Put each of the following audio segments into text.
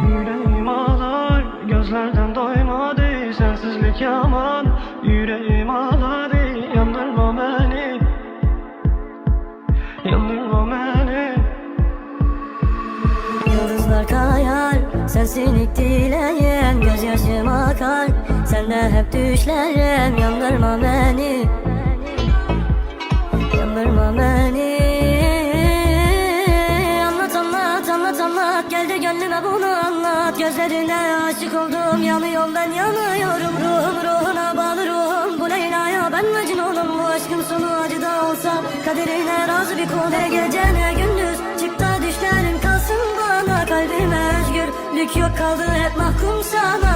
Yüreğim ağlar, gözlerden doymadı Sensizlik yaman, yüreğim ağladı Yandırma beni, yandırma beni. Yıldızlar kayar Sensin dileyen Gözyaşım akar. Sende hep düşlerim Yandırma beni gönlüme bunu anlat. Gözlerine aşık oldum. Yanıyorum ben yanıyorum. Ruhum ruhuna bağlı ruhum. Bu Leyla'ya ben Mecnun'um Bu aşkın sonu acı da olsa Kaderine razı bir kul Ne gece ne gündüz Çık da düşlerim. Kalsın bana Kalbime özgürlük yok kaldı hep mahkum sana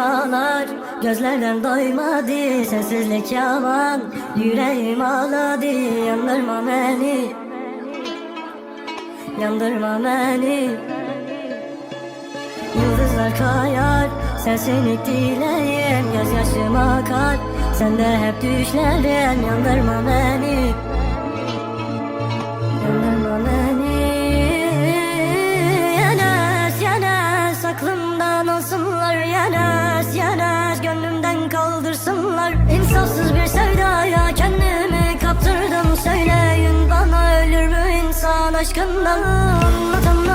ağlar Gözlerden doymadı Sensizlik yalan. Yüreğim ağladı Yandırma beni. Yandırma beni. Yıldızlar kayar Sensin dileğim Gözyaşım akar. Sende hep düşlerim Yandırma beni. Yandırma beni Yenes Gönlümden kaldırsınlar. İnsafsız bir sevdaya Kendimi kaptırdım. Söyleyin bana ölür mü insan aşkından? Anlatamam